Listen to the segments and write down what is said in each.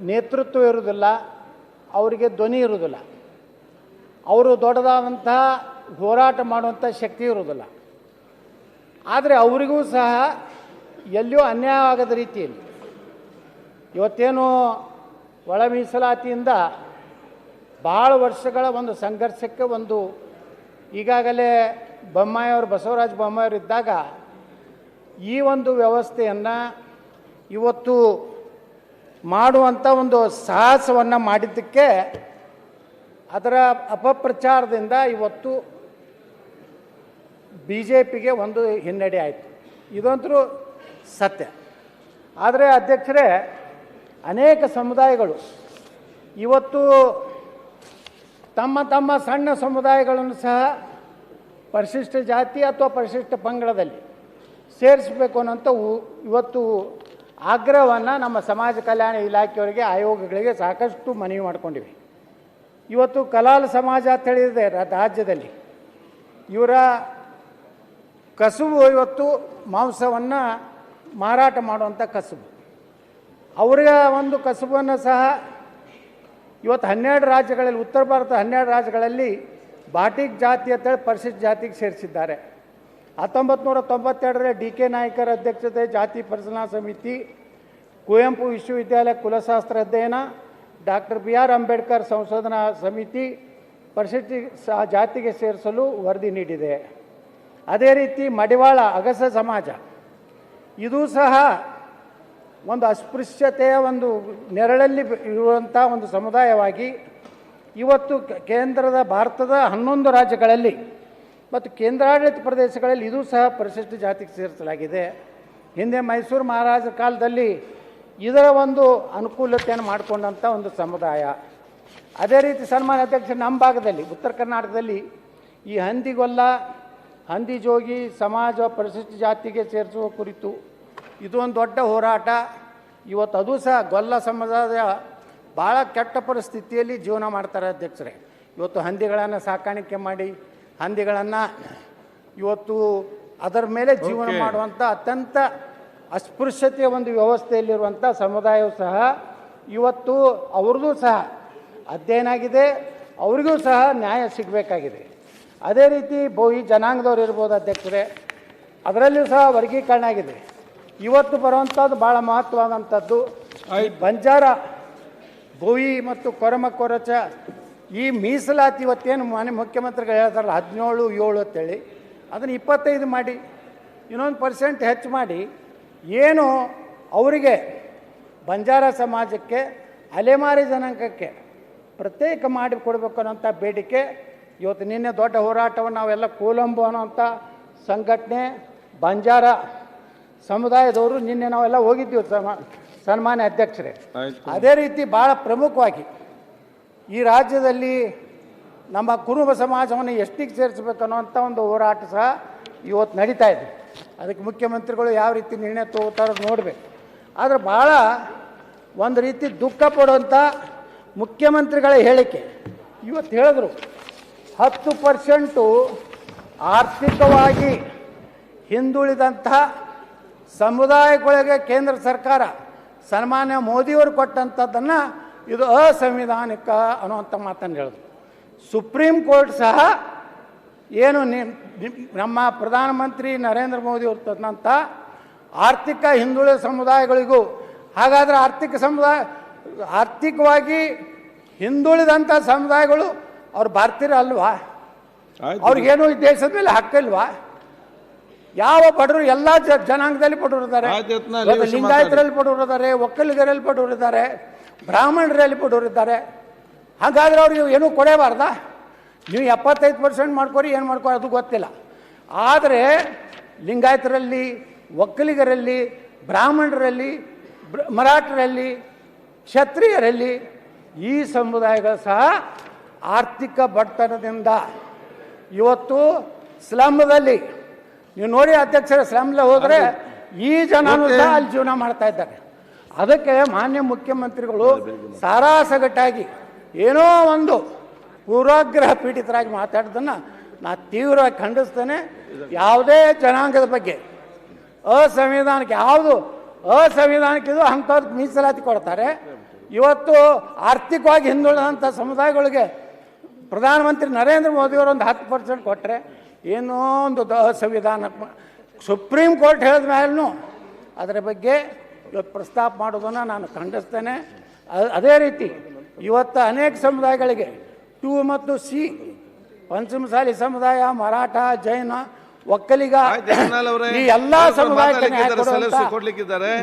ನೇತೃತ್ವ ಇರುವುದಿಲ್ಲ, ಅವರಿಗೆ ಧ್ವನಿ ಇರುವುದಿಲ್ಲ. ಅವರು ದೊಡ್ಡದಾದಂತಹ ಹೋರಾಟ ಮಾಡುವಂಥ ಶಕ್ತಿ ಇರುವುದಿಲ್ಲ. ಆದರೆ ಅವರಿಗೂ ಸಹ ಎಲ್ಲಿಯೂ ಅನ್ಯಾಯ ಆಗದ ರೀತಿಯಲ್ಲಿ. ಇವತ್ತೇನು ಒಳ ಮೀಸಲಾತಿಯಿಂದ ಭಾಳ ವರ್ಷಗಳ ಒಂದು ಸಂಘರ್ಷಕ್ಕೆ ಒಂದು ಈಗಾಗಲೇ ಬೊಮ್ಮಾಯಿಯವರು ಬಸವರಾಜ ಬೊಮ್ಮಾಯಿಯವರು ಇದ್ದಾಗ ಈ ಒಂದು ವ್ಯವಸ್ಥೆಯನ್ನು ಇವತ್ತು ಮಾಡುವಂಥ ಒಂದು ಸಾಹಸವನ್ನು ಮಾಡಿದ್ದಕ್ಕೆ ಅದರ ಅಪಪ್ರಚಾರದಿಂದ ಇವತ್ತು ಬಿ ಜೆ ಪಿಗೆ ಒಂದು ಹಿನ್ನಡೆ ಆಯಿತು. ಇದಂತರೂ ಸತ್ಯ. ಆದರೆ ಅಧ್ಯಕ್ಷರೇ, ಅನೇಕ ಸಮುದಾಯಗಳು ಇವತ್ತು ತಮ್ಮ ತಮ್ಮ ಸಣ್ಣ ಸಮುದಾಯಗಳನ್ನು ಸಹ ಪರಿಶಿಷ್ಟ ಜಾತಿ ಅಥವಾ ಪರಿಶಿಷ್ಟ ಪಂಗಡದಲ್ಲಿ ಸೇರಿಸಬೇಕು ಅನ್ನೋಂಥ ಇವತ್ತು ಆಗ್ರಹವನ್ನು ನಮ್ಮ ಸಮಾಜ ಕಲ್ಯಾಣ ಇಲಾಖೆಯವರಿಗೆ, ಆಯೋಗಗಳಿಗೆ ಸಾಕಷ್ಟು ಮನವಿ ಮಾಡಿಕೊಂಡಿವೆ. ಇವತ್ತು ಕಲಾಲ್ ಸಮಾಜ ಅಂತ ಹೇಳಿದೆ ರಾಜ್ಯದಲ್ಲಿ ಇವರ ಕಸುಬು ಇವತ್ತು ಮಾಂಸವನ್ನು ಮಾರಾಟ ಮಾಡುವಂಥ ಕಸುಬು. ಅವರ ಒಂದು ಕಸುಬನ್ನು ಸಹ ಇವತ್ತು ಹನ್ನೆರಡು ರಾಜ್ಯಗಳಲ್ಲಿ, ಉತ್ತರ ಭಾರತ ಹನ್ನೆರಡು ರಾಜ್ಯಗಳಲ್ಲಿ ಬಾಟಿಕ್ ಜಾತಿ ಅಂತೇಳಿ ಪರಿಶಿಷ್ಟ ಜಾತಿಗೆ ಸೇರಿಸಿದ್ದಾರೆ. ಹತ್ತೊಂಬತ್ತು ನೂರ ತೊಂಬತ್ತೆರಡರಲ್ಲಿ ಡಿ ಕೆ ನಾಯ್ಕರ ಅಧ್ಯಕ್ಷತೆ ಜಾತಿ ಪರಿಶೀಲನಾ ಸಮಿತಿ, ಕುವೆಂಪು ವಿಶ್ವವಿದ್ಯಾಲಯ ಕುಲಶಾಸ್ತ್ರ ಅಧ್ಯಯನ, ಡಾಕ್ಟರ್ ಬಿ ಆರ್ ಅಂಬೇಡ್ಕರ್ ಸಂಶೋಧನಾ ಸಮಿತಿ ಪರಿಶಿಷ್ಟ ಜಾತಿಗೆ ಸೇರಿಸಲು ವರದಿ ನೀಡಿದೆ. ಅದೇ ರೀತಿ ಮಡಿವಾಳ ಅಗಸ ಸಮಾಜ, ಇದು ಸಹ ಒಂದು ಅಸ್ಪೃಶ್ಯತೆಯ ಒಂದು ನೆರಳಲ್ಲಿ ಇರುವಂಥ ಒಂದು ಸಮುದಾಯವಾಗಿ ಇವತ್ತು ಕೇಂದ್ರದ, ಭಾರತದ ಹನ್ನೊಂದು ರಾಜ್ಯಗಳಲ್ಲಿ ಮತ್ತು ಕೇಂದ್ರಾಡಳಿತ ಪ್ರದೇಶಗಳಲ್ಲಿ ಇದು ಸಹ ಪರಿಶಿಷ್ಟ ಜಾತಿಗೆ ಸೇರಿಸಲಾಗಿದೆ. ಹಿಂದೆ ಮೈಸೂರು ಮಹಾರಾಜರ ಕಾಲದಲ್ಲಿ ಇದರ ಒಂದು ಅನುಕೂಲತೆಯನ್ನು ಮಾಡಿಕೊಂಡಂಥ ಒಂದು ಸಮುದಾಯ. ಅದೇ ರೀತಿ ಸನ್ಮಾನ್ಯ ಅಧ್ಯಕ್ಷ ನಮ್ಮ ಭಾಗದಲ್ಲಿ, ಉತ್ತರ ಕರ್ನಾಟಕದಲ್ಲಿ ಈ ಹಂದಿಗೊಲ್ಲ ಹಂದಿ ಜೋಗಿ ಸಮಾಜ ಪರಿಶಿಷ್ಟ ಜಾತಿಗೆ ಸೇರಿಸುವ ಕುರಿತು ಇದು ಒಂದು ದೊಡ್ಡ ಹೋರಾಟ. ಇವತ್ತು ಅದು ಸಹ ಗೊಲ್ಲ ಸಮಾಜದ ಭಾಳ ಕೆಟ್ಟ ಪರಿಸ್ಥಿತಿಯಲ್ಲಿ ಜೀವನ ಮಾಡ್ತಾರೆ ಅಧ್ಯಕ್ಷರೇ. ಇವತ್ತು ಹಂದಿಗಳನ್ನು ಸಾಕಾಣಿಕೆ ಮಾಡಿ ಹಂದಿಗಳನ್ನು ಇವತ್ತು ಅದರ ಮೇಲೆ ಜೀವನ. ಮಾಡುವಂಥ ಅತ್ಯಂತ ಅಸ್ಪೃಶ್ಯತೆಯ ಒಂದು ವ್ಯವಸ್ಥೆಯಲ್ಲಿರುವಂಥ ಸಮುದಾಯವು ಸಹ ಇವತ್ತು ಅವ್ರದ್ದು ಸಹ ಅಧ್ಯಯನ ಆಗಿದೆ ಅವರಿಗೂ ಸಹ ನ್ಯಾಯ ಸಿಗಬೇಕಾಗಿದೆ. ಅದೇ ರೀತಿ ಬಹು ಜನಾಂಗದವ್ರು ಇರ್ಬೋದು ಅಧ್ಯಕ್ಷರೇ ಅದರಲ್ಲಿಯೂ ಸಹ ವರ್ಗೀಕರಣ ಆಗಿದೆ. ಇವತ್ತು ಬರುವಂಥದ್ದು ಭಾಳ ಮಹತ್ವವಾದಂಥದ್ದು ಈ ಬಂಜಾರ ಬೋಯಿ ಮತ್ತು ಕೊರಮ ಕೊರಚ ಈ ಮೀಸಲಾತಿ ಇವತ್ತೇನು ಮಾನ್ಯ ಮುಖ್ಯಮಂತ್ರಿಗಳು ಹೇಳ್ತಾರಲ್ಲ ಹದಿನೇಳು ಏಳು ಅಂತೇಳಿ ಅದನ್ನು ಇಪ್ಪತ್ತೈದು ಮಾಡಿ ಇನ್ನೊಂದು ಪರ್ಸೆಂಟ್ ಹೆಚ್ಚು ಮಾಡಿ ಏನು ಅವರಿಗೆ ಬಂಜಾರ ಸಮಾಜಕ್ಕೆ ಅಲೆಮಾರಿ ಜನಾಂಗಕ್ಕೆ ಪ್ರತ್ಯೇಕ ಮಾಡಿ ಕೊಡಬೇಕು ಅನ್ನೋಂಥ ಬೇಡಿಕೆ ಇವತ್ತು ನಿನ್ನೆ ದೊಡ್ಡ ಹೋರಾಟವನ್ನು ನಾವೆಲ್ಲ ಕೂಲಂಬು ಅನ್ನೋಂಥ ಸಂಘಟನೆ ಬಂಜಾರ ಸಮುದಾಯದವರು ನಿನ್ನೆ ನಾವೆಲ್ಲ ಹೋಗಿದ್ದೀವಿ ಸನ್ಮಾನ್ಯ ಅಧ್ಯಕ್ಷರೇ. ಅದೇ ರೀತಿ ಭಾಳ ಪ್ರಮುಖವಾಗಿ ಈ ರಾಜ್ಯದಲ್ಲಿ ನಮ್ಮ ಕುರುಬ ಸಮಾಜವನ್ನು ಎಷ್ಟಿಗೆ ಸೇರಿಸಬೇಕು ಅನ್ನೋಂಥ ಒಂದು ಹೋರಾಟ ಸಹ ಇವತ್ತು ನಡೀತಾ ಇದೆ. ಅದಕ್ಕೆ ಮುಖ್ಯಮಂತ್ರಿಗಳು ಯಾವ ರೀತಿ ನಿರ್ಣಯ ತಗೋತಾರೋ ನೋಡಬೇಕು. ಆದರೆ ಭಾಳ ಒಂದು ರೀತಿ ದುಃಖ ಪಡುವಂಥ ಮುಖ್ಯಮಂತ್ರಿಗಳ ಹೇಳಿಕೆ. ಇವತ್ತು ಹೇಳಿದ್ರು, ಹತ್ತು ಪರ್ಸೆಂಟು ಆರ್ಥಿಕವಾಗಿ ಹಿಂದುಳಿದಂಥ ಸಮುದಾಯಗಳಿಗೆ ಕೇಂದ್ರ ಸರ್ಕಾರ ಸನ್ಮಾನ್ಯ ಮೋದಿಯವರು ಕೊಟ್ಟಂಥದ್ದನ್ನು ಇದು ಅಸಂವಿಧಾನಿಕ ಅನ್ನುವಂಥ ಮಾತನ್ನು ಹೇಳಿದ್ರು. ಸುಪ್ರೀಂ ಕೋರ್ಟ್ ಸಹ ಏನು ನಮ್ಮ ಪ್ರಧಾನಮಂತ್ರಿ ನರೇಂದ್ರ ಮೋದಿ ಅವರು ತಂದಂಥ ಆರ್ಥಿಕ ಹಿಂದುಳಿದ ಸಮುದಾಯಗಳಿಗೂ ಹಾಗಾದರೆ ಆರ್ಥಿಕ ಸಮುದಾಯ ಆರ್ಥಿಕವಾಗಿ ಹಿಂದುಳಿದಂಥ ಸಮುದಾಯಗಳು ಅವ್ರು ಭಾರತೀಯರು ಅಲ್ವಾ? ಅವ್ರಿಗೇನು ಈ ದೇಶದ ಮೇಲೆ ಹಕ್ಕಿಲ್ವಾ ಯಾವ ಬಡವರು ಎಲ್ಲ ಜನಾಂಗದಲ್ಲಿ ಬಡವರು ಇದ್ದಾರೆ. ಲಿಂಗಾಯತರಲ್ಲಿ ಬಡವರು ಇದ್ದಾರೆ ಒಕ್ಕಲಿಗರಲ್ಲಿ ಬಡವರು ಇದ್ದಾರೆ. ಬ್ರಾಹ್ಮಣರಲ್ಲಿ ಬಡವರಿದ್ದಾರೆ ಹಾಗಾದ್ರೆ ಅವ್ರಿಗೆ ಏನೂ ಕೊಡೇಬಾರ್ದ ನೀವು ಎಪ್ಪತ್ತೈದು ಪರ್ಸೆಂಟ್ ಮಾಡ್ಕೊರಿ ಏನು ಮಾಡ್ಕೊರಿ ಅದು ಗೊತ್ತಿಲ್ಲ. ಆದರೆ ಲಿಂಗಾಯತರಲ್ಲಿ ಒಕ್ಕಲಿಗರಲ್ಲಿ ಬ್ರಾಹ್ಮಣರಲ್ಲಿ ಬ್ರ- ಮರಾಠರಲ್ಲಿ ಕ್ಷತ್ರಿಯರಲ್ಲಿ ಈ ಸಮುದಾಯಗಳು ಸಹ ಆರ್ಥಿಕ ಬಡತನದಿಂದ ಇವತ್ತು ಸ್ಲಮ್ದಲ್ಲಿ ನೀವು ನೋಡಿ ಅಧ್ಯಕ್ಷರ ಸ್ಲಮ್ಲ ಹೋದರೆ ಈ ಜನನು ಸಹ ಅಲ್ಲಿ ಜೀವನ ಮಾಡ್ತಾ ಇದ್ದಾರೆ. ಅದಕ್ಕೆ ಮಾನ್ಯ ಮುಖ್ಯಮಂತ್ರಿಗಳು ಸಾರಾಸಗಟ್ಟಾಗಿ ಏನೋ ಒಂದು ಪೂರ್ವಾಗ್ರಹ ಪೀಡಿತರಾಗಿ ಮಾತಾಡೋದನ್ನು ನಾ ತೀವ್ರವಾಗಿ ಖಂಡಿಸ್ತೇನೆ. ಯಾವುದೇ ಜನಾಂಗದ ಬಗ್ಗೆ ಅಸಂವಿಧಾನಕ್ಕೆ ಯಾವುದು ಅಸಂವಿಧಾನಕ್ಕಿದು ಇದು ಅಂಥವ್ರಿಗೆ ಮೀಸಲಾತಿ ಕೊಡ್ತಾರೆ. ಇವತ್ತು ಆರ್ಥಿಕವಾಗಿ ಹಿಂದುಳಿದಂಥ ಸಮುದಾಯಗಳಿಗೆ ಪ್ರಧಾನಮಂತ್ರಿ ನರೇಂದ್ರ ಮೋದಿಯವರು ಒಂದು ಹತ್ತು ಪರ್ಸೆಂಟ್ ಕೊಟ್ಟರೆ ಏನೋ ಒಂದು ಅಸಂವಿಧಾನ ಸುಪ್ರೀಂ ಕೋರ್ಟ್ ಹೇಳಿದ ಮೇಲೂ ಅದರ ಬಗ್ಗೆ ಪ್ರಸ್ತಾಪ ಮಾಡೋದನ್ನು ನಾನು ಖಂಡಿಸ್ತೇನೆ. ಅದೇ ರೀತಿ ಇವತ್ತು ಅನೇಕ ಸಮುದಾಯಗಳಿಗೆ ಟು ಮತ್ತು ಸಿ ಪಂಚಮಸಾಲಿ ಸಮುದಾಯ ಮರಾಠ ಜೈನ ಒಕ್ಕಲಿಗ ಈ ಎಲ್ಲ ಸಮುದಾಯಕ್ಕೆ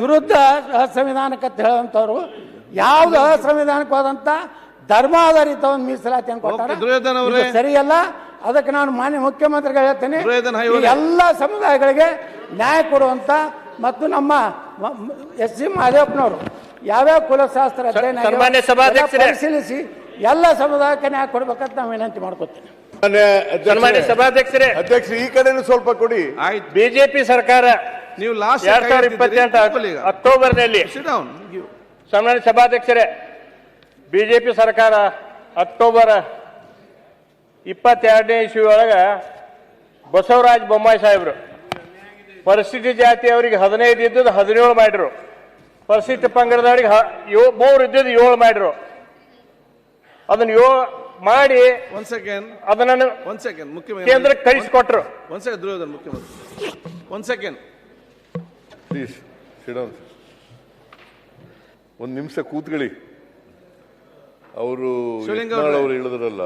ವಿರುದ್ಧ ಅಸಂವಿಧಾನಕ್ಕೆ ಅಂತ ಹೇಳುವಂಥವ್ರು ಯಾವ್ದು ಅಸಂವಿಧಾನಿಕವಾದಂಥ ಧರ್ಮ ಆಧಾರಿತ ಒಂದು ಮೀಸಲಾತಿಯನ್ನು ಕೊಟ್ಟಾರೆ ಸರಿಯಲ್ಲ. ಅದಕ್ಕೆ ನಾನು ಮಾನ್ಯ ಮುಖ್ಯಮಂತ್ರಿಗಳು ಹೇಳ್ತೇನೆ. ಎಲ್ಲ ಸಮುದಾಯಗಳಿಗೆ ನ್ಯಾಯ ಕೊಡುವಂತ ಮತ್ತು ನಮ್ಮ ಎಸ್ ಜಿ ಮಹದೇವಪ್ಪನವರು ಯಾವ್ಯಾವ ಕುಲಶಾಸ್ತ್ರ ಅಧ್ಯಯನ ಆಗ್ಯಾವ, ಸನ್ಮಾನ್ಯ ಸಭಾಧ್ಯಕ್ಷರೇ. ಎಲ್ಲ ಪರಿಶೀಲಿಸಿ ಎಲ್ಲ ಸಮುದಾಯಕ್ಕೆ ನ್ಯಾಯ ಕೊಡ್ಬೇಕಂತ ನಾವು ವಿನಂತಿ ಮಾಡ್ಕೊತೀನಿ. ಮಾನ್ಯ ಸನ್ಮಾನ್ಯ ಸಭಾಧ್ಯಕ್ಷರೇ. ಅಧ್ಯಕ್ಷ ಈ ಕಡೆನೂ ಸ್ವಲ್ಪ ಕೊಡಿ. ಆಯ್ತು. ಬಿಜೆಪಿ ಸರ್ಕಾರ ನೀವು ಲಾಸ್ಟ್ ಎರಡ್ ಸಾವಿರದ ಇಪ್ಪತ್ತೆಂಟು ಅಕ್ಟೋಬರ್ನಲ್ಲಿ ನಲ್ಲಿ ಸನ್ಮಾನ್ಯ ಸಭಾಧ್ಯಕ್ಷರೇ ಬಿಜೆಪಿ ಸರ್ಕಾರ ಅಕ್ಟೋಬರ್ ಇಪ್ಪತ್ತೆರಡನೇ ಇಸ್ವಿ ಒಳಗ ಬಸವರಾಜ ಬೊಮ್ಮಾಯಿ ಸಾಹೇಬರು ಪರಿಸ್ಥಿತಿ ಜಾತಿಯವರಿಗೆ ಹದಿನೈದು ಇದ್ದದ್ದು ಹದಿನೇಳು ಮಾಡಿರು ಪರಿಸ್ಥಿತಿ ಪಂಗಡದವರಿಗೆ ಹ- ಮೂರು ಇದ್ದದ್ದು ಏಳು ಮಾಡಿರು ಅದನ್ನ ಯೋ ಮಾಡಿ ಒಂದ್ ಸೆಕೆಂಡ್ ಅದನ್ನ ಒಂದ್ ಸೆಕೆಂಡ್ ಮುಖ್ಯಮಂತ್ರಿ. ಕೇಂದ್ರಕ್ಕೆ ಕಳಿಸಿಕೊಟ್ರು. ಒಂದ್ ಸೆಕೆಂಡ್ ದುರ್ಯೋಧನ ಮುಖ್ಯಮಂತ್ರಿ. ಒಂದ್ ಸೆಕೆಂಡ್ ಪ್ಲೀಸ್ ಸಿಡೋನ್ ಒಂದು ನಿಮಿಷ ಕೂತ್ಕೊಳ್ಳಿ. ಅವರು ಅವ್ರೆ. ಹೇಳಿದ್ರಲ್ಲ.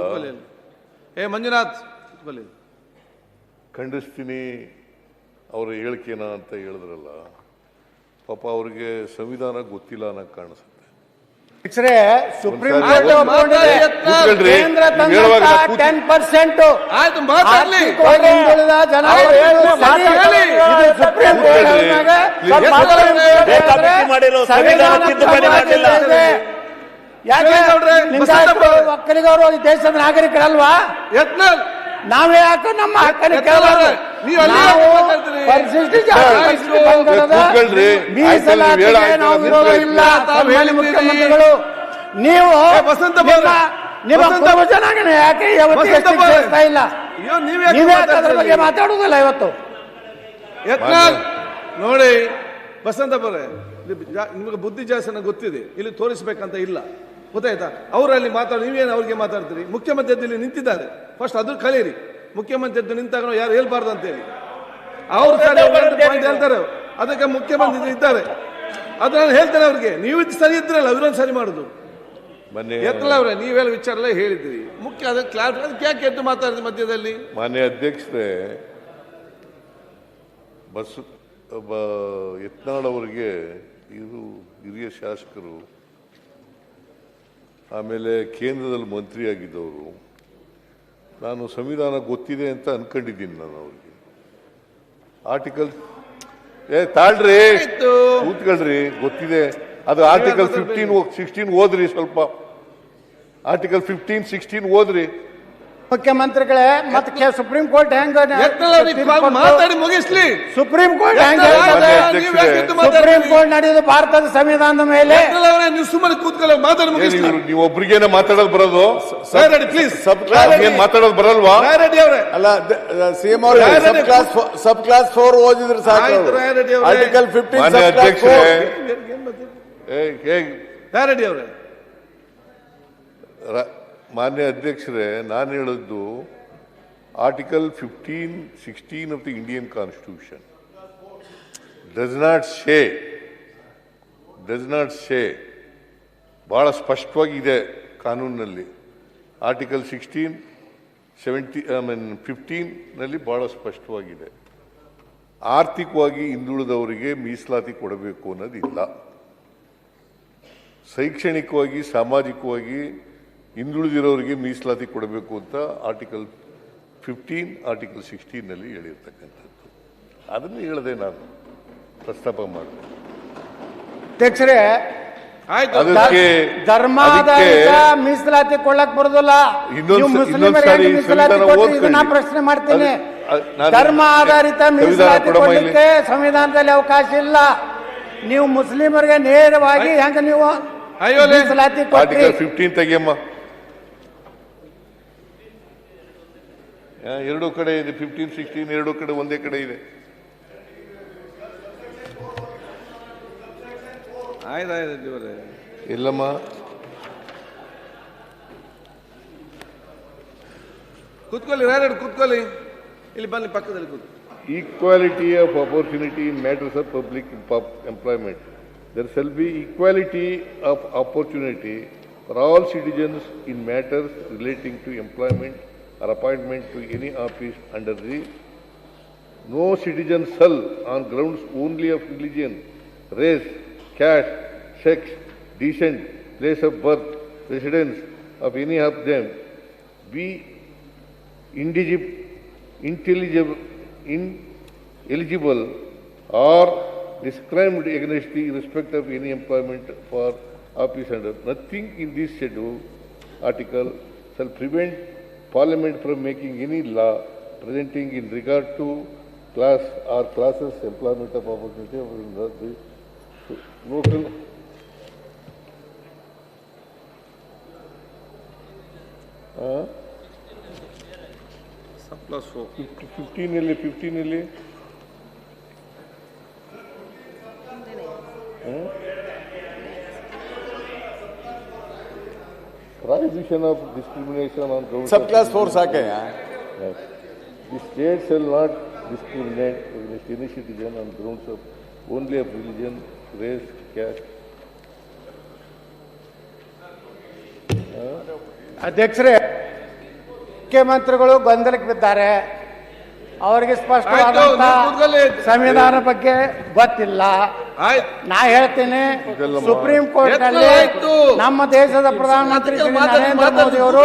ಏ ಮಂಜುನಾಥ್ ಖಂಡಿಸ್ತೀನಿ. ಅವರ ಹೇಳಿಕೆನ ಅಂತ ಹೇಳಿದ್ರಲ್ಲ ಪಾಪ ಅವ್ರಿಗೆ ಸಂವಿಧಾನ ಗೊತ್ತಿಲ್ಲ ಅನ್ನೋ ಕಾಣಿಸುತ್ತೆ ಸುಪ್ರೀಂ. ಯಾಕೆ ಈ ದೇಶದ ನಾಗರಿಕರಲ್ವಾ? ಯತ್ನಾಳ್ ನಾವೇ ಯಾಕೆ ನಮ್ಮ ಹಕ್ಕನ್ನು ಕೇಳಬಾರ್ದು? ನೀವು ಅಲ್ಲಿ ನಾವು ಯಾಕೆ ಮಾತಾಡ್ತೀರಿ? ಪರಿಶಿಷ್ಟ ಜಾತಿ, ಆಯ್ತು. ಪರಿಶಿಷ್ಟ ಪಂಗಡದ ಕೂತ್ಕೊಳ್ರಿ. ಆಯ್ತು, ನೀವು ಮೀಸಲಾತಿಗೆ ಹೇಳ ಆಯ್ತು, ನಾವು ನಿಮ್ಗೆ ವಿರೋಧ ಇಲ್ಲ ತಾವು ಸನ್ಮಾನ್ಯ ಹೇಳಿದ್ದೀರಿ. ಮುಖ್ಯಮಂತ್ರಿಗಳು ನೀವು ಏ, ವಸಂತಪ್ಪ ನಿಮ್ಮ. ನಿಮ್ಮ ಯಾಕೆ ಯಾವತ್ತೂ. ಸೇರ್ತಾ ಇಲ್ಲ ಅಯ್ಯೋ ನೀವ್ ಯಾಕೆ ಅದ್ರ ಇವತ್ತು ಯತ್ನಾಳ್ ನೋಡಿ ಬಸಂತ ಬರೇ ನಿಮಗೆ ಬುದ್ಧಿ ಜಾಸ್ತಿ ನನಗೆ ಗೊತ್ತಿದೆ ಇಲ್ಲಿ ತೋರಿಸ್ಬೇಕಂತ ಇಲ್ಲ ಗೊತ್ತಾಯ್ತಾ? ಅವರಲ್ಲಿ ಮಾತಾಡಿ ನೀವೇನು ಅವ್ರಿಗೆ ಮಾತಾಡ್ತೀರಿ? ಮುಖ್ಯಮಂತ್ರಿ ಎದ್ದಲ್ಲಿ ನಿಂತಿದ್ದಾರೆ. ಫಸ್ಟ್ ಅದು ಕಲೀರಿ ಮುಖ್ಯಮಂತ್ರಿ ಎದ್ದು ನಿಂತಾಗ ಯಾರು ಹೇಳ್ಬಾರ್ದು ಅಂತೇಳಿ ಅವ್ರ ಪಾಯಿಂಟ್ ಹೇಳ್ತಾರೆ. ಅದಕ್ಕೆ ಮುಖ್ಯಮಂತ್ರಿ ಇದ್ದಾರೆ. ಅದು ನಾನು ಹೇಳ್ತೇನೆ ಅವ್ರಿಗೆ. ನೀವು ಇದು ಸರಿ ಇದ್ರಲ್ಲ ಅವ್ರನ್ನ ಸರಿ ಮಾಡುದು. ಮೊನ್ನೆ ಯತ್ನಾಳ್ ಅವರೇ ನೀವೆಲ್ಲ ವಿಚಾರ ಎಲ್ಲ ಹೇಳಿದ್ರಿ. ಮುಖ್ಯ ಅದಕ್ಕೆ ಕ್ಲಾಸ್ ಅದಕ್ಕೆ ಯಾಕೆ ಎದ್ದು ಮಾತಾಡಿದ್ರಿ ಮಧ್ಯದಲ್ಲಿ? ಮಾನ್ಯ ಅಧ್ಯಕ್ಷರೇ ಬಸ್ ಒಬ್ಬ ಯತ್ನಾಳ್ ಅವರಿಗೆ ಇದು ಹಿರಿಯ ಶಾಸಕರು ಆಮೇಲೆ ಕೇಂದ್ರದಲ್ಲಿ ಮಂತ್ರಿಯಾಗಿದ್ದವರು ನಾನು ಸಂವಿಧಾನ ಗೊತ್ತಿದೆ ಅಂತ ಅನ್ಕೊಂಡಿದ್ದೀನಿ ನಾನು ಅವ್ರಿಗೆ. ಆರ್ಟಿಕಲ್ ಏ ತಾಳ್ರಿ. ಕೂತ್ಕೊಳ್ರಿ ಗೊತ್ತಿದೆ. ಅದು ಆರ್ಟಿಕಲ್ ಫಿಫ್ಟೀನ್ ಸಿಕ್ಸ್ಟೀನ್ ಓದ್ರಿ ಸ್ವಲ್ಪ. ಆರ್ಟಿಕಲ್ ಫಿಫ್ಟೀನ್ ಸಿಕ್ಸ್ಟೀನ್ ಓದ್ರಿ. ಮುಖ್ಯಮಂತ್ರಿಗಳೇ ಮತ್ತೆ ಸುಪ್ರೀಂ ಕೋರ್ಟ್ ಹೆಂಗ ಮಾತಾಡಿ ಮುಗಿಸ್ಲಿ. ಸುಪ್ರೀಂ ಕೋರ್ಟ್ ಹೆಂಗ ಸುಪ್ರೀಂ ಕೋರ್ಟ್ ನಡೆಯೋದು ಭಾರತದ ಸಂವಿಧಾನದ ಮೇಲೆ. ನೀವು ಸುಮ್ಮನೆ ಕೂತ್ಕೊಳ್ಳಿ ಮಾತಾಡಿ ಮುಗಿಸ್ಲಿ. ನೀವು ಒಬ್ರಿಗೇನೆ ಮಾತಾಡೋದು ಬರೋದು? ರಾಯರೆಡ್ಡಿ ಪ್ಲೀಸ್ ಸಬ್ ಕ್ಲಾಸ್ ಏನ್ ಮಾತಾಡೋದು ಬರಲ್ವಾ? ರೆಡ್ಡಿ ಅವರೇ ಅಲ್ಲ ಸಿಎಂ ಅವರು sub clause sub clause four ಓದಿದ್ರೆ ಸಾಕು. ಆರ್ಟಿಕಲ್ ಫಿಫ್ಟೀನ್ ಮಾನ್ಯ ಸಬ್ ಕ್ಲಾಸ್ ಅಧ್ಯಕ್ಷರೇ. ಫೋರ್ ಏ, ಹೇಗ್? ರಾಯರೆಡ್ಡಿ ಅವರೇ ಮಾನ್ಯ ಅಧ್ಯಕ್ಷರೇ, ನಾನು ಹೇಳಿದ್ದು article fifteen sixteen of the Indian constitution does not say does not say ಭಾಳ ಸ್ಪಷ್ಟವಾಗಿದೆ ಕಾನೂನಿನಲ್ಲಿ. Article sixteen seventy I mean ಫಿಫ್ಟೀನಲ್ಲಿ ಭಾಳ ಸ್ಪಷ್ಟವಾಗಿದೆ. ಆರ್ಥಿಕವಾಗಿ ಹಿಂದುಳಿದವರಿಗೆ ಮೀಸಲಾತಿ ಕೊಡಬೇಕು ಅನ್ನೋದಿಲ್ಲ. ಶೈಕ್ಷಣಿಕವಾಗಿ, ಸಾಮಾಜಿಕವಾಗಿ ಹಿಂದುಳಿದಿರೋರಿಗೆ ಮೀಸಲಾತಿ ಕೊಡಬೇಕು ಅಂತ ಆರ್ಟಿಕಲ್ ಫಿಫ್ಟೀನ್ ಆರ್ಟಿಕಲ್ ಸಿಕ್ಸ್ಟೀನಲ್ಲಿ ಹೇಳಿರ್ತಕ್ಕಂಥದ್ದು. ಅದನ್ನು ಹೇಳಿದೆ ನಾನು ಪ್ರಸ್ತಾಪ ಮಾಡಿದೆ. ಅಧ್ಯಕ್ಷರೇ ಆಯ್ತು. ಅದಕ್ಕೆ ಧರ್ಮಾಧಾರಿತ ಮೀಸಲಾತಿ ಕೊಡಕ್ ಬರುದಿಲ್ಲ. ಪ್ರಶ್ನೆ ಮಾಡ್ತೀನಿ. ಧರ್ಮ ಆಧಾರಿತ ಮೀಸಲಾತಿ ಕೊಡಲಿಕ್ಕೆ ಸಂವಿಧಾನದಲ್ಲಿ ಅವಕಾಶ ಇಲ್ಲ. ನೀವು ಮುಸ್ಲಿಮರಿಗೆ ನೇರವಾಗಿ ಹೆಂಗ ನೀವು ಅಯ್ಯೋ, ಮೀಸಲಾತಿ ಆರ್ಟಿಕಲ್ ಫಿಫ್ಟೀನ್ ತೆಗಿಯಮ್ಮ. ಎರಡು ಕಡೆ ಇದೆ 15 16 ಎರಡು ಕಡೆ ಒಂದೇ ಕಡೆ ಇದೆ. ಹಾಯ್ ಆಗಿದೆ ಬಿವರೇ ಇಲ್ಲಮ್ಮ. ಕುತ್ಕೋಲಿ ರಾಯರೇ ಕುತ್ಕೋಲಿ ಇಲ್ಲಿ ಬನ್ನಿ ಪಕ್ಕದಲ್ಲಿ ಕುದ್ದು equality of opportunity in matters of public employment there shall be equality of opportunity for オール citizens in matters relating to employment or appointment to any office under the no citizen shall on grounds only of religion, race, caste, sex, descent, place of birth, residence of any of them be intelligible, ineligible or discriminated against the respect of any employment for office under. Nothing in this schedule article shall prevent Parliament from making any law presenting in regard to class or classes employment of opportunity of the local plus four fifteen ಇಲ್ಲಿ fifteen ಇಲ್ಲಿ prohibition of discrimination on grounds Subclass 4 ಸಾಕೆ Right. The state shall not discriminate against any citizen on grounds of only of religion, race, caste. ಅಧ್ಯಕ್ಷರೇ ಮುಖ್ಯಮಂತ್ರಿಗಳು ಗೊಂದಲಕ್ಕೆ ಬಿದ್ದಾರೆ ಅವರಿಗೆ ಸ್ಪಷ್ಟವಾದ ಸಂವಿಧಾನ ಬಗ್ಗೆ ಗೊತ್ತಿಲ್ಲ ನಾ ಹೇಳ್ತೀನಿ ಸುಪ್ರೀಂ ಕೋರ್ಟ್ ಅಲ್ಲಿ ನಮ್ಮ ದೇಶದ ಪ್ರಧಾನಮಂತ್ರಿ ಶ್ರೀ ನರೇಂದ್ರ ಮೋದಿ ಅವರು.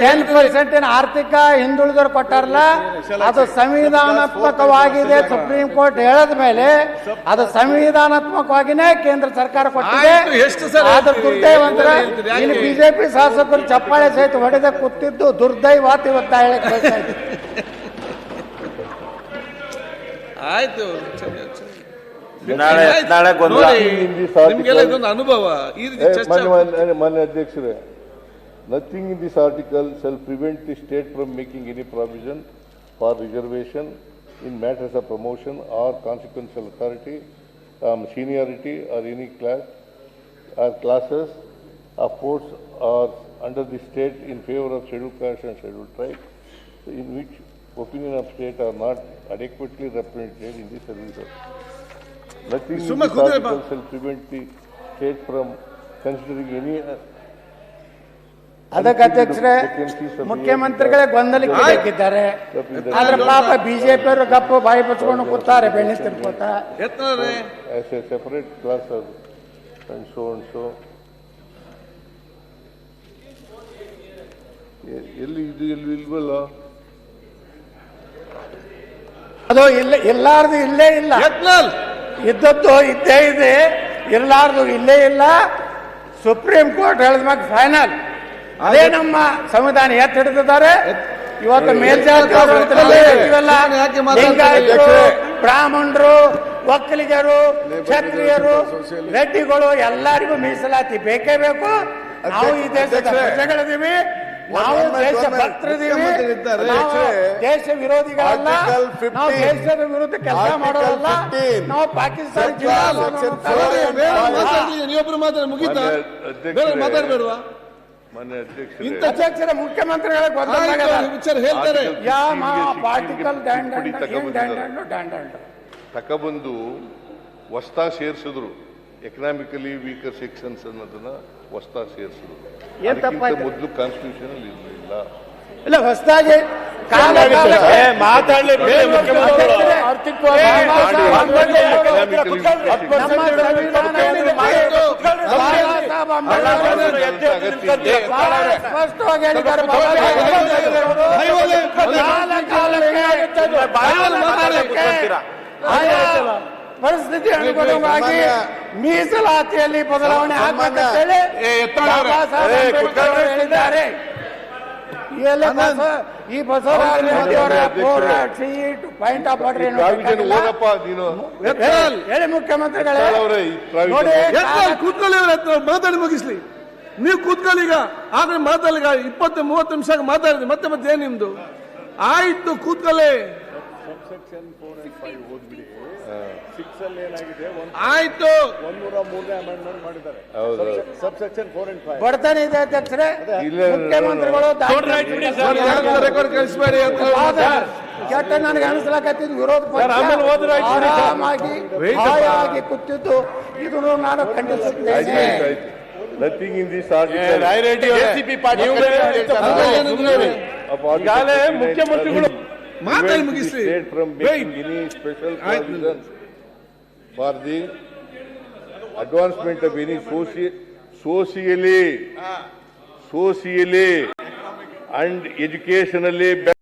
ಟೆನ್ ಪರ್ಸೆಂಟ್ ಆರ್ಥಿಕ ಹಿಂದುಳಿದವರು ಕೊಟ್ಟಾರಲ್ಲ? ಅದು ಸಂವಿಧಾನಾತ್ಮಕವಾಗಿದೆ ಸುಪ್ರೀಂ ಕೋರ್ಟ್ ಹೇಳದ ಮೇಲೆ ಅದು ಸಂವಿಧಾನಾತ್ಮಕವಾಗಿನೇ ಕೇಂದ್ರ ಸರ್ಕಾರ ಕೊಟ್ಟಿದೆ. ಅದ್ರ ಎಷ್ಟು ಅಂದ್ರೆ? ಇಲ್ಲಿ ಬಿಜೆಪಿ ಶಾಸಕರು ಚಪ್ಪಾಳೆ ಸಹಿತ ಹೊಡೆದ ಕೂತಿದ್ದು ದುರ್ದೈವಾತ್ ಇವತ್ತ ಹೇಳಕ್ ಸರಿ ಆಯ್ತು ನಿಮ್ಗೆಲ್ಲ ಇದೊಂದು ಅನುಭವ. ಈ ರೀತಿ Eh, ಚರ್ಚೆ ಮಾನ್ಯ- ಮಾನ್ಯ ಮಾನ್ಯ ಅಧ್ಯಕ್ಷರೇ nothing in this article shall prevent the state from making any provision for reservation in matters of promotion or consequential authority seniority or any class or classes of posts or under the state in favour of schedule caste and schedule tribe in which opinion of state are not adequately represented in the services. Nothing in is this article shall prevent the state from considering any uh, ಅದಕ್ಕೆ ಅಧ್ಯಕ್ಷರೇ ಮುಖ್ಯಮಂತ್ರಿಗಳೇ ಗೊಂದಲಕ್ಕೆ ಬೇಕಿದ್ದಾರೆ. ಆದ್ರೆ ಪಾಪ BJP ಅವರು ಗಪ್ಪು ಬಾಯಿ ಬಚ್ಕೊಂಡು ಕೂತಾರೆ ಬೆಣ್ಣೆ ತಿನ್ಕೋತ. as a separate class of and so and so. ಎ- ಎಲ್ಲಿ ಇದು ಎಲ್ಲಿ ಇಲ್ವಲ್ಲ? ಅದು ಇಲ್ಲ ಇಲ್ಲಾರ್ದು ಇಲ್ಲೇ ಇಲ್ಲ. ಇದ್ದದ್ದು ಇದ್ದೇ ಇದೆ. ಇರಲಾರ್ದು ಇಲ್ಲೇ ಇಲ್ಲ. ಸುಪ್ರೀಂ ಕೋರ್ಟ್ ಹೇಳಿದ ಮ್ಯಾಗ ಫೈನಲ್. ಅದೇ ನಮ್ಮ ಸಂವಿಧಾನ ಎತ್ತ ಹಿಡಿದಿದ್ದಾರೆ. ಇವತ್ತು ಮೇಲ್ಜಾತಿ ಅವರು ಅಂತ ನಾವು ಹೇಳ್ತೀವಲ್ಲ, ಯಾಕೆ ಮಾತಾಡ್ತಾ ಬ್ರಾಹ್ಮಣರು ಒಕ್ಕಲಿಗರು ಕ್ಷತ್ರಿಯರು ರೆಡ್ಡಿಗಳು ಎಲ್ಲರಿಗೂ ಮೀಸಲಾತಿ ಬೇಕೇ ಬೇಕು. ನಾವು ಈ ದೇಶದ. ಪ್ರಜೆಗಳಿದ್ದೀವಿ. ನಾವು ದೇಶ ಭಕ್ತರಿದ್ದೀವಿ. ದೇಶ ವಿರೋಧಿಗಳಲ್ಲ ನಾವು ದೇಶದ ವಿರುದ್ಧ ಕೆಲಸ ಮಾಡೋದಲ್ಲ 15. ನಾವು ಪಾಕಿಸ್ತಾನ ನೀವೊಬ್ರು ಮಾತಾಡಿ ಮುಗೀತಾ. ಮಾತಾಡ್ಬೇಡವಾ? ಇಂಥ ಅಧ್ಯಕ್ಷರ ಮುಖ್ಯಮಂತ್ರಿಗಳ ವಿಚಾರ ಹೇಳ್ತಾರೆ. Article ಯಾ 15 ಮಾ ಗೆ 16 ಗೆ ಪಾರ್ಟಿಕಲ್ ಡ್ಯಾಂಡ್ ತಿದ್ದುಪಡಿ ತಗೊಂಡ್ಬಂದಿದ್ದಾರೆ. ಡ್ಯಾಂಡ್ ಹೊಸ್ತಾ ಸೇರಿಸಿದ್ರು. ಎಕನಾಮಿಕಲಿ ವೀಕರ್ ಸೆಕ್ಷನ್ಸ್ ಅನ್ನೋದನ್ನ ಹೊಸ್ತಾ ಸೇರಿಸಿದ್ರು. ಏನ್ ತಪ್ಪಾಯ್ತು? ಮೊದಲು ಕಾನ್ಸ್ಟಿಟ್ಯೂಷನ್ ಅಲ್ಲಿ ಇರಲಿಲ್ಲ. ಇಲ್ಲ ಹೊಸದಾಗಿ ಮಾತಾಡ್ಲಿ ಬಿಡಿ ಮುಖ್ಯಮಂತ್ರಿಗಳು. ಆರ್ಥಿಕವಾಗಿ ಸ್ಪಷ್ಟವಾಗಿ ಹೇಳಿದ್ದಾರೆ. ಕಾಲಕ್ಕೆ ಪರಿಸ್ಥಿತಿ ಅನುಗುಣವಾಗಿ ಮೀಸಲಾತಿಯಲ್ಲಿ ಬದಲಾವಣೆ ಆಗಬೇಕಂತೇಳಿ ಹೇಳಿದ್ದಾರೆ. ಈ ಬಸವರಾಜ ಪಾಯಿಂಟ್ ಆಫ್ ಆರ್ಡರ್ ಹೇಳಿ ಮುಖ್ಯಮಂತ್ರಿಗಳೇ. ನೋಡಿ ಕೂತ್ಕೊಳ್ಳಿ ಮಾತಾಡಿ ಮುಗಿಸ್ಲಿ. ನೀವು ಕೂತ್ಕೊಳ್ಳಿ ಈಗ. ಆದ್ರೆ ಮಾತಾಡಿ ಈಗ. ಇಪ್ಪತ್ತು ಮೂವತ್ತು ನಿಮಿಷ ಮಾತಾಡಿದ್ರಿ ಮತ್ತೆ ಮತ್ತೆ ಏನ್ ನಿಮ್ದು? ಆಯ್ತು ಕೂತ್ಕೊಳ್ಳಿ. ಸಿಕ್ಸ್ ಅಲ್ಲಿ ಏನಾಗಿದೆ ಆಯ್ತು ಒಂದೂರ ಮೂರನೇ ಅಮೆಂಡ್ಮೆಂಟ್ ಮಾಡಿದ್ದಾರೆ ಹೌದು. Sub section four and five ಬಡತನ ಇದೆ ಅಧ್ಯಕ್ಷರೇ ಇಲ್ಲ, ಮುಖ್ಯಮಂತ್ರಿಗಳು ರೆಕಾರ್ಡ್ ಕಳಿಸ್ಬೇಡಿ ಅಂತ ಆದ್ರೆ ಕೆಟ್ಟ ನನಗೆ ಅನಿಸ್ಲಾಕತ್ತಿದ್ ವಿರೋಧ ಪಕ್ಷ ಆಮೇಲೆ ಹೋದ್ರೆ ಆಯ್ತು ಬಿಡಿ ಸರ್. ಆರಾಮಾಗಿ ಹಾಯಾಗಿ ಕೂತಿದ್ದು ಇದನ್ನು ನಾನು ಆಯ್ತು ಖಂಡಿಸುತ್ತೇನೆ ಆಯ್ತು ಆಯ್ತು ನಥಿಂಗ್ ಇನ್ ದಿಸ್ ಈಗಾಗಲೇ ಮಾತಲ್ಲಿ ಮುಗಿಸಿ from Wait. making any special ಆಯ್ತು. provisions for the advancement of any soci- socially, socially and educationally